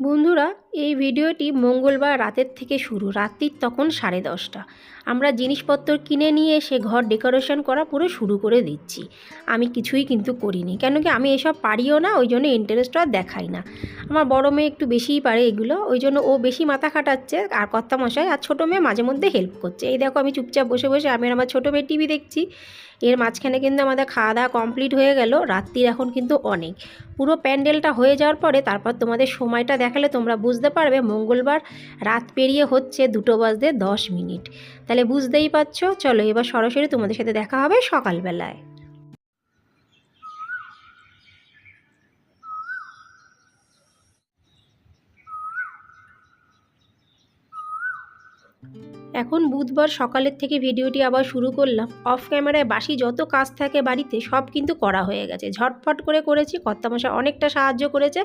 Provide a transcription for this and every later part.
বন্ধুরা, এই ভিডিওটি মঙ্গলবার রাতের থেকে শুরু। রাত্রির তখন সাড়ে দশটা। আমরা জিনিসপত্র কিনে নিয়ে এসে ঘর ডেকোরেশন করা পুরো শুরু করে দিচ্ছি। আমি কিছুই কিন্তু করিনি। কেন কি আমি এসব পারিও না, ওই জন্য ইন্টারেস্টও আর দেখাই না। আমার বড় মেয়ে একটু বেশিই পারে এগুলো, ওই জন্য ও বেশি মাথা খাটাচ্ছে, আর কর্তামশাই আর ছোটো মেয়ে মাঝে মধ্যে হেল্প করছে। এই দেখো আমি চুপচাপ বসে বসে, আমি আমার ছোটো মেয়ে টিভি দেখছি। এর মাঝখানে কিন্তু আমাদের খাওয়া দাওয়া কমপ্লিট হয়ে গেল, রাত্রির এখন কিন্তু অনেক। পুরো প্যান্ডেলটা হয়ে যাওয়ার পরে তারপর তোমাদের সময়টা দেখালে তোমরা বুঝতে পারবে মঙ্গলবার রাত পেরিয়ে হচ্ছে দুটো বাজতে দশ মিনিট। তাহলে বুঝতেই পারছ, চলো এবার সরাসরি তোমাদের সাথে দেখা হবে সকালবেলায়। এখন বুধবার সকালের থেকে ভিডিওটি আবার শুরু করলাম। অফ ক্যামেরায় বাসি যত কাজ থাকে বাড়িতে, সব কিন্তু করা হয়ে গেছে। ঝটফট করে করেছি কর্তামশা অনেকটা সাহায্য করেছে।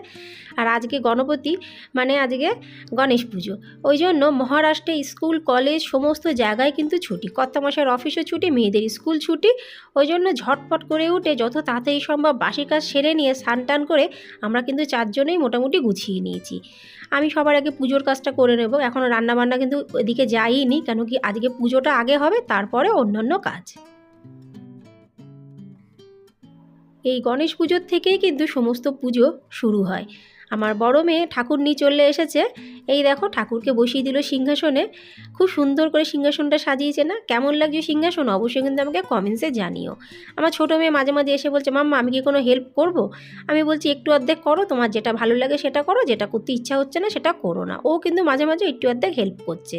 আর আজকে গণপতি মানে আজকে গণেশ পুজো। ওই জন্য মহারাষ্ট্রে স্কুল, কলেজ সমস্ত জায়গায় কিন্তু ছুটি। কর্তামশার অফিসও ছুটি, মেয়েদের স্কুল ছুটি। ওই জন্য ঝটফট করে উঠে যত তাড়াতাড়ি সম্ভব বাসি কাজ সেরে নিয়ে স্নান টান করে আমরা কিন্তু চারজনেই মোটামুটি গুছিয়ে নিয়েছি। আমি সবার আগে পুজোর কাজটা করে নেব। এখনও রান্নাবান্না কিন্তু ওদিকে যাইনি। কেন কি আজকে পুজোটা আগে হবে, তারপরে অন্যান্য কাজ। এই গণেশ পুজোর থেকেই কিন্তু সমস্ত পুজো শুরু হয়। আমার বড় মেয়ে ঠাকুর নিয়ে চলে এসেছে। এই দেখো, ঠাকুরকে বসিয়ে দিল সিংহাসনে। খুব সুন্দর করে সিংহাসনটা সাজিয়েছে না? কেমন লাগছে সিংহাসন? অবশ্যই কিন্তু আমাকে কমেন্টসে জানিও। আমার ছোটো মেয়ে মাঝে মাঝে এসে বলছে, মাম্মা, আমি কি কোনো হেল্প করব? আমি বলছি, একটু অর্ধেক করো, তোমার যেটা ভালো লাগে সেটা করো, যেটা করতে ইচ্ছা হচ্ছে না সেটা করো না। ও কিন্তু মাঝে মাঝে একটু অর্ধেক হেল্প করছে।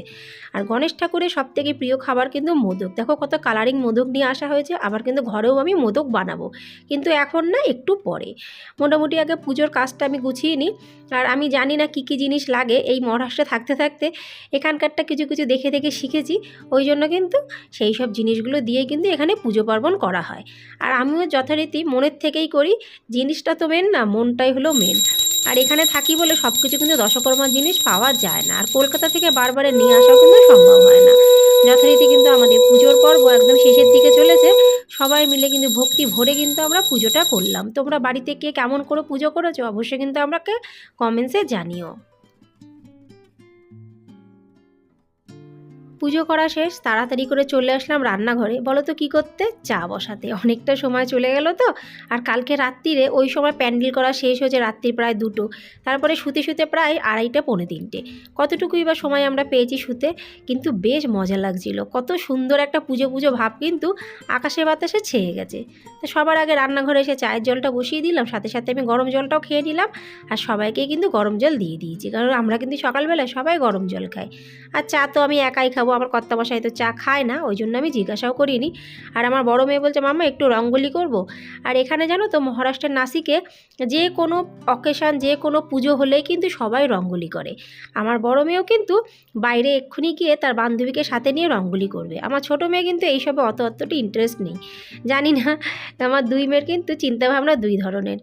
আর গণেশ ঠাকুরের সব থেকে প্রিয় খাবার কিন্তু মোদক। দেখো কত কালারিং মোদক নিয়ে আসা হয়েছে, আবার কিন্তু ঘরেও আমি মোদক বানাবো। কিন্তু এখন না, একটু পরে। মোটামুটি আগে পুজোর কাজটা আমি গুছিয়ে নিই আর আমি জানি না কী কী জিনিস লাগে। এই মহারাষ্ট্রে থাকতে থাকতে এখানকারটা কিছু কিছু দেখে দেখে শিখেছি। ওই জন্য কিন্তু সেই সব জিনিসগুলো দিয়ে কিন্তু এখানে পুজো পার্বণ করা হয়। আর আমিও যথারীতি মনের থেকেই করি, জিনিসটা তো মেন না, মনটাই হলো মেন আর এখানে থাকি বলে সব কিছু কিন্তু দশকর্মার জিনিস পাওয়া যায় না। আর কলকাতা থেকে বারবার নিয়ে আসা কিন্তু সম্ভব হয় না। যথারীতি কিন্তু আমাদের পুজোর পর্ব একদম শেষের দিকে চলেছে। সবাই মিলে কিন্তু ভক্তি ভরে কিন্তু আমরা পুজোটা করলাম। তোমরা বাড়িতে কে কেমন করে পুজো করেছ অবশ্যই কিন্তু আমাকে কমেন্টসে জানিও। পুজো করা শেষ, তাড়াতাড়ি করে চলে আসলাম রান্নাঘরে। বলো তো কী করতে? চা বসাতে। অনেকটা সময় চলে গেল তো। আর কালকে রাত্রিরে ওই সময় প্যান্ডেল করা শেষ হয়েছে রাত্রি প্রায় দুটো। তারপরে শুতে শুতে প্রায় আড়াইটা, পৌনে তিনটে। কতটুকুই বা সময় আমরা পেয়েছি শুতে, কিন্তু বেশ মজা লাগছিল। কত সুন্দর একটা পুজো পুজো ভাব কিন্তু আকাশে বাতাসে ছেয়ে গেছে। তো সবার আগে রান্নাঘরে এসে চায়ের জলটা বসিয়ে দিলাম, সাথে সাথে আমি গরম জলটাও খেয়ে নিলাম। আর সবাইকে কিন্তু গরম জল দিয়ে দিয়েছি, কারণ আমরা কিন্তু সকালবেলায় সবাই গরম জল খাই। আর চা তো আমি একাই খাব আমার কর্তামশাই তো চা খায় না, ওই জন্য আমি জিজ্ঞাসাও করিনি। আর আমার বড় মেয়ে বলছে, মাম্মা, একটু রঙ্গোলি করব। আর এখানে জানো তো মহারাষ্ট্রের নাসিকে যে কোনো অকেশান যে কোনো পুজো হলেই কিন্তু সবাই রঙ্গোলি করে। আমার বড় মেয়েও কিন্তু বাইরে এক্ষুনি গিয়ে তার বান্ধবীকে সাথে নিয়ে রঙ্গোলি করবে। আমার ছোটো মেয়ে কিন্তু এইসবে অত অতটা ইন্টারেস্ট নেই। জানি না, আমার দুই মেয়ের কিন্তু চিন্তাভাবনা দুই ধরনের।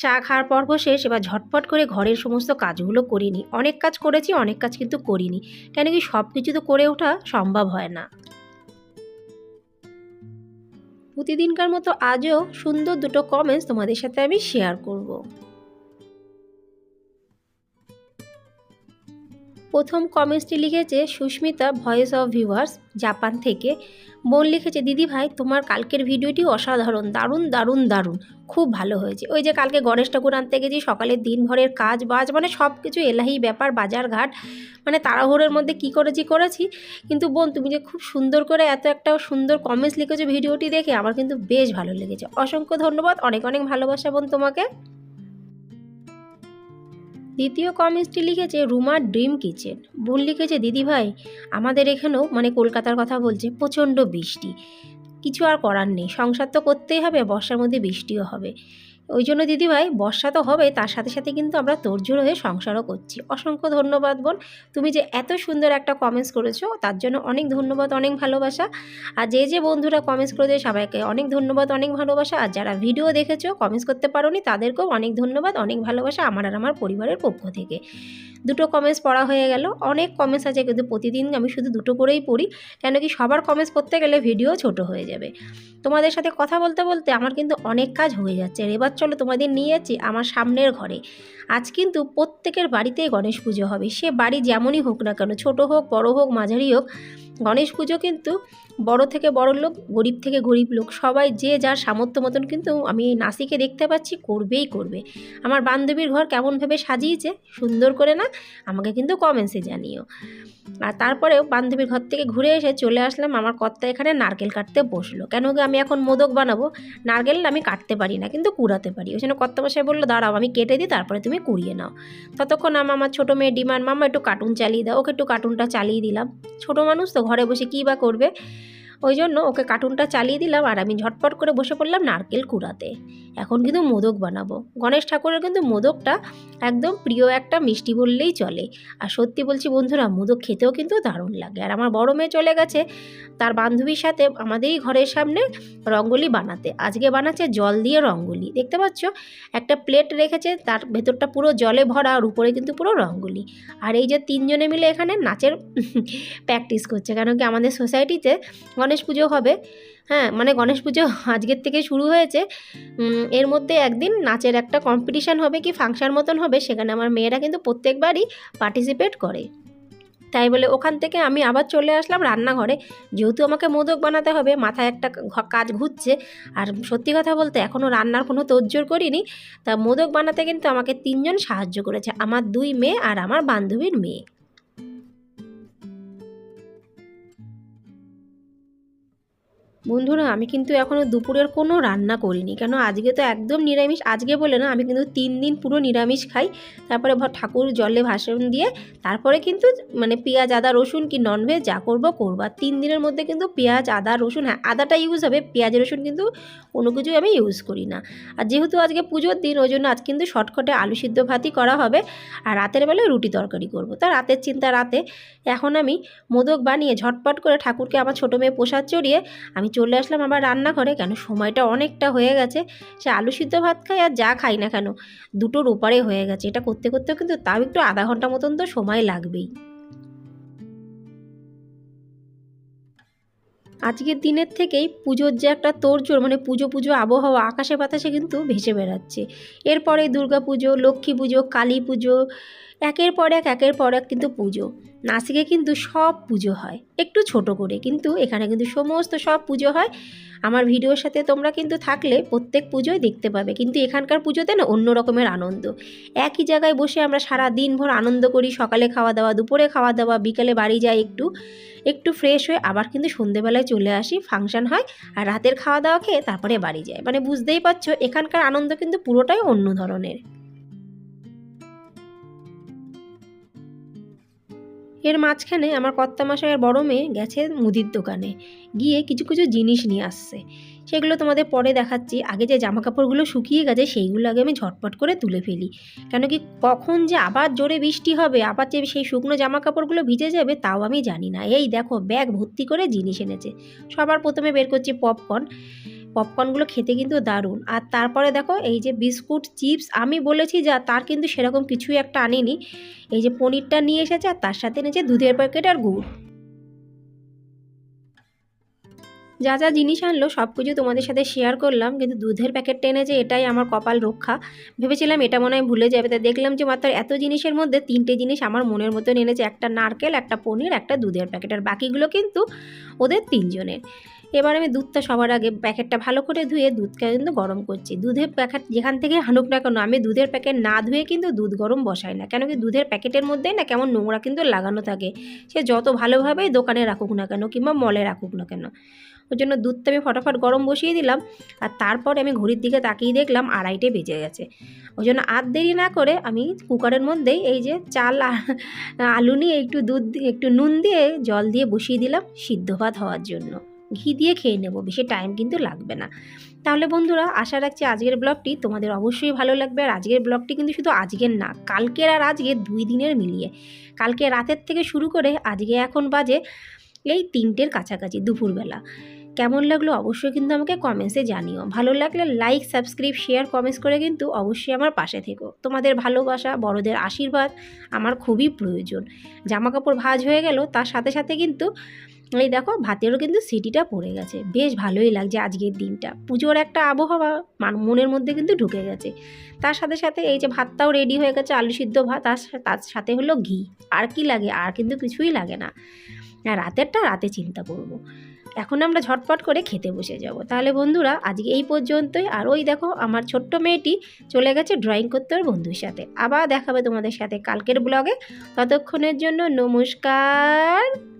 চা খাওয়ার পর্ব শেষ, এবার ঝটপট করে ঘরের সমস্ত কাজগুলো করিনি। অনেক কাজ করেছি, অনেক কাজ কিন্তু করিনি। কেন কি সব কিছু তো করে ওঠা সম্ভব হয় না। প্রতিদিনকার মতো আজও সুন্দর দুটো কমেন্টস তোমাদের সাথে আমি শেয়ার করব। প্রথম কমেন্টসটি লিখেছে, Susmita voice of viewers Japan থেকে। বোন লিখেছে, দিদি ভাই, তোমার কালকের ভিডিওটি অসাধারণ, দারুণ দারুণ দারুণ, খুব ভালো হয়েছে। ওই যে কালকে গণেশ ঠাকুর আনতে গেছি সকালের দিনভরের কাজ বাজ মানে সব কিছু এলাহি ব্যাপার বাজার ঘাট মানে তাড়াহুড়োর মধ্যে কি করেছি করেছি। কিন্তু বোন, তুমি যে খুব সুন্দর করে এত একটা সুন্দর কমেন্টস লিখেছো ভিডিওটি দেখে, আমার কিন্তু বেশ ভালো লেগেছে। অসংখ্য ধন্যবাদ, অনেক অনেক ভালোবাসা বোন তোমাকে। দ্বিতীয় কমেন্টসটি লিখেছে, রুমার ড্রিম কিচেন। বোন লিখেছে দিদিভাই আমাদের এখানেও মানে কলকাতার কথা বলছে, প্রচণ্ড বৃষ্টি। কিছু আর করার নেই, সংসার তো করতেই হবে, বর্ষার মধ্যে বৃষ্টিও হবে। ওই জন্য দিদিভাই, বর্ষা তো হবে, তার সাথে সাথে কিন্তু আমরা তোড়জোড় হয়ে সংসারও করছি। অসংখ্য ধন্যবাদ বোন। তুমি যে এত সুন্দর একটা কমেন্টস করেছ, তার জন্য অনেক ধন্যবাদ, অনেক ভালোবাসা। আর যে যে বন্ধুরা কমেন্টস করেছে, সবাইকে অনেক ধন্যবাদ, অনেক ভালোবাসা। আর যারা ভিডিও দেখেছ কমেন্টস করতে পারোনি, তাদেরকেও অনেক ধন্যবাদ, অনেক ভালোবাসা আমার আর আমার পরিবারের পক্ষ থেকে। দুটো কমেন্টস পড়া হয়ে গেল। অনেক কমেন্টস আছে কিন্তু প্রতিদিন আমি শুধু দুটো করেই পড়ি, কেন কি সবার কমেন্টস পড়তে গেলে ভিডিও ছোট হয়ে যাবে। তোমাদের সাথে কথা বলতে বলতে আমার কিন্তু অনেক কাজ হয়ে যাচ্ছে। এবার চলো তোমাদের নিয়ে যাচ্ছি আমার সামনের ঘরে। আজ কিন্তু প্রত্যেকের বাড়িতেই গণেশ পুজো হবে। সে বাড়ি যেমনই হোক না কেন, ছোট হোক, বড় হোক, মাঝারি হোক গণেশ পুজো কিন্তু বড় থেকে বড় লোক, গরিব থেকে গরিব লোক, সবাই যে যার সামর্থ্য মতন কিন্তু আমি নাসিকে দেখতে পাচ্ছি, করবেই করবে। আমার বান্ধবীর ঘর কেমনভাবে সাজিয়েছে, সুন্দর করে না? আমাকে কিন্তু কমেন্টসে জানিও। আর তারপরেও বান্ধবীর ঘর থেকে ঘুরে এসে চলে আসলাম, আমার কর্তা এখানে নারকেল কাটতে বসল। কেন কি আমি এখন মোদক বানাবো? নারকেল আমি কাটতে পারি না, কিন্তু কুড়াতে পারি। ওই জন্য কর্তামশাই বলল, দাঁড়াও, আমি কেটে দিই, তারপরে তুমি কুড়িয়ে নাও। ততক্ষণ আমি, আমার ছোটো মেয়ে ডিমান্ড মামা একটু কার্টুন চালিয়ে দাও। ওকে একটু কার্টুনটা চালিয়ে দিলাম। ছোটো মানুষ তো ঘরে বসে কি বা করবে? ওই জন্য ওকে কার্টুনটা চালিয়ে দিলাম আর আমি ঝটপট করে বসে পড়লাম নারকেল কুড়াতে। এখন কিন্তু মোদক বানাবো। গণেশ ঠাকুরের কিন্তু মোদকটা একদম প্রিয় একটা মিষ্টি বললেই চলে। আর সত্যি বলছি বন্ধুরা, মোদক খেতেও কিন্তু দারুণ লাগে। আর আমার বড় মেয়ে চলে গেছে, তার বান্ধবীর সাথে আমাদেরই ঘরের সামনে রঙ্গোলি বানাতে। আজকে বানাচ্ছে জল দিয়ে রঙ্গোলি। দেখতে পাচ্ছ? একটা প্লেট রেখেছে, তার ভেতরটা পুরো জলে ভরা আর উপরে কিন্তু পুরো রঙ্গোলি। আর এই যে তিনজনে মিলে এখানে নাচের প্র্যাকটিস করছে কারণ কি আমাদের সোসাইটিতে গণেশ পুজো হবে। হ্যাঁ মানে গণেশ পুজো আজকের থেকে শুরু হয়েছে। এর মধ্যে একদিন নাচের একটা কম্পিটিশান হবে কি ফাংশন মতন হবে, সেখানে আমার মেয়েরা কিন্তু প্রত্যেকবারই পার্টিসিপেট করে। তাই বলে ওখান থেকে আমি আবার চলে আসলাম রান্নাঘরে। যেহেতু আমাকে মোদক বানাতে হবে, মাথায় একটা কাজ ঘুরছে। আর সত্যি কথা বলতে এখনও রান্নার কোনো তোড়জোড় করিনি। তা মোদক বানাতে কিন্তু আমাকে তিনজন সাহায্য করেছে, আমার দুই মেয়ে আর আমার বান্ধবীর মেয়ে। বন্ধুরা, আমি কিন্তু এখনও দুপুরের কোনো রান্না করিনি। কেন? আজকে তো একদম নিরামিষ। আজকে বলে না, আমি কিন্তু তিন দিন পুরো নিরামিষ খাই। তারপরে ঠাকুর জলে ভাসন দিয়ে, তারপরে কিন্তু মানে পেঁয়াজ, আদা, রসুন কি ননভেজ যা করব করব। আর তিন দিনের মধ্যে কিন্তু পেঁয়াজ, আদা, রসুন হ্যাঁ আদাটা ইউজ হবে, পেঁয়াজ, রসুন কিন্তু কোনো কিছুই আমি ইউজ করি না। আর যেহেতু আজকে পুজোর দিন, ওই জন্য আজ কিন্তু শর্টকটে আলু সিদ্ধ ভাতই করা হবে। আর রাতের বেলায় রুটি তরকারি করব। তা রাতের চিন্তা রাতে, এখন আমি মোদক বানিয়ে ঝটপট করে ঠাকুরকে আমার ছোটো মেয়ে প্রসাদ চড়িয়ে আমি চলে আসলাম আবার রান্নাঘরে কেন? সময়টা অনেকটা হয়ে গেছে। সে আলু সিদ্ধ ভাত খাই আর যা খাই না কেন? দুটোর ওপারে হয়ে গেছে। এটা করতে করতেও কিন্তু তাও একটু আধা ঘণ্টা মতন তো সময় লাগবেই। আজকের দিনের থেকেই পুজোর যে একটা তোড়জোড় মানে পুজো পুজো আবহাওয়া আকাশে বাতাসে কিন্তু ভেসে বেড়াচ্ছে। এরপরে দুর্গা পুজো লক্ষ্মী পুজো, কালী পুজো, একের পর এক, একের পর এক কিন্তু পুজো। নাসিকে কিন্তু সব পুজো হয়। একটু ছোট করে কিন্তু এখানে কিন্তু সমস্ত সব পুজো হয়। আমার ভিডিওর সাথে তোমরা কিন্তু থাকলে প্রত্যেক পুজোই দেখতে পাবে। কিন্তু এখানকার পুজোতে না অন্য রকমের আনন্দ। একই জায়গায় বসে আমরা সারা দিনভর আনন্দ করি। সকালে খাওয়া দাওয়া, দুপুরে খাওয়া দাওয়া, বিকেলে বাড়ি যাই একটু। একটু ফ্রেশ হয়ে আবার কিন্তু সন্ধেবেলায় চলে আসি ফাংশন হয় আর রাতের খাওয়া দাওয়া খেয়ে তারপরে বাড়ি যায় মানে বুঝতেই পারছ, এখানকার আনন্দ কিন্তু পুরোটাই অন্য ধরনের। এর মাঝখানে আমার কর্তামশাইয়ের বড় মেয়ে গেছে মুদির দোকানে। গিয়ে কিছু কিছু জিনিস নিয়ে আসছে। সেগুলো তোমাদের পরে দেখাচ্ছি। আগে যে জামা কাপড়গুলো শুকিয়ে গেছে, সেইগুলো আগে আমি ঝটপট করে তুলে ফেলি। কেন কি কখন যে আবার জোরে বৃষ্টি হবে, আবার যে সেই শুকনো জামা কাপড়গুলো ভিজে যাবে, তাও আমি জানি না। এই দেখো, ব্যাগ ভর্তি করে জিনিস এনেছে। সবার প্রথমে বের করছি পপকর্ন। পপকর্নগুলো খেতে কিন্তু দারুণ। আর তারপরে দেখো, এই যে বিস্কুট, চিপস, আমি বলেছি যা, তার কিন্তু সেরকম কিছুই একটা আনিনি। এই যে পনিরটা নিয়ে এসেছে, আর তার সাথে এনেছে দুধের প্যাকেট আর গুড়। যা যা জিনিস আনলো সব কিছু তোমাদের সাথে শেয়ার করলাম, কিন্তু দুধের প্যাকেটটা এনেছে, এটাই আমার কপাল রক্ষা। ভেবেছিলাম এটা মনে হয় ভুলে যাবে, তা দেখলাম যে মাত্র এত জিনিসের মধ্যে তিনটে জিনিস আমার মনের মতন এনেছে, একটা নারকেল, একটা পনির, একটা দুধের প্যাকেট, আর বাকিগুলো কিন্তু ওদের তিনজনের। এবার আমি দুধটা সবার আগে প্যাকেটটা ভালো করে ধুয়ে দুধটা কিন্তু গরম করছি। দুধের প্যাকেট যেখান থেকে হানুক না কেন, আমি দুধের প্যাকেট না ধুয়ে কিন্তু দুধ গরম বসাই না। কেন কি দুধের প্যাকেটের মধ্যেই না কেমন নোংরা কিন্তু লাগানো থাকে। সে যত ভালোভাবেই দোকানে রাখুক না কেন কিংবা মলে রাখুক না কেন। ওই জন্য দুধটা আমি ফটাফট গরম বসিয়ে দিলাম আর তারপরে আমি ঘড়ির দিকে তাকিয়ে দেখলাম আড়াইটে বেজে গেছে। ওই জন্য আর দেরি না করে আমি কুকারের মধ্যেই এই যে চাল আলু নিয়ে একটু দুধ একটু নুন দিয়ে জল দিয়ে বসিয়ে দিলাম সিদ্ধ ভাত হওয়ার জন্য। ঘি দিয়ে খেয়ে নেব, বেশি টাইম কিন্তু লাগবে না। তাহলে বন্ধুরা, আশা রাখছি আজকের ব্লগটি তোমাদের অবশ্যই ভালো লাগবে। আর আজকের ব্লগটি কিন্তু শুধু আজকের না, কালকের আর আজকে দুই দিনের মিলিয়ে। কালকে রাতের থেকে শুরু করে আজকে এখন বাজে এই তিনটের কাছাকাছি, দুপুরবেলা। কেমন লাগল অবশ্যই কিন্তু আমাকে কমেন্টসে জানিও। ভালো লাগলে লাইক সাবস্ক্রাইব শেয়ার কমেন্টস করে কিন্তু অবশ্যই আমার পাশে থেকো। তোমাদের ভালোবাসা, বড়দের আশীর্বাদ আমার খুবই প্রয়োজন। জামা কাপড় ভাঁজ হয়ে গেল, তার সাথে সাথে কিন্তু এই দেখো, ভাতেরও কিন্তু সিটিটা পড়ে গেছে। বেশ ভালোই লাগছে আজকের দিনটা। পুজোর একটা আবহাওয়া মান- মনের মধ্যে কিন্তু ঢুকে গেছে। তার সাথে সাথে এই যে ভাতটাও রেডি হয়ে গেছে, আলু সিদ্ধ ভাত, আর তার সাথে হলো ঘি। আর কি লাগে? আর কিন্তু কিছুই লাগে না। রাতেরটা রাতে চিন্তা করব। এখন আমরা ঝটপট করে খেতে বসে যাব। তাহলে বন্ধুরা, আজকে এই পর্যন্তই। আর ওই দেখো, আমার ছোট্ট মেয়েটি চলে গেছে ড্রয়িং করতে ওর বন্ধুর সাথে। আবার দেখাবে তোমাদের সাথে কালকের ব্লগে ততক্ষণের জন্য নমস্কার।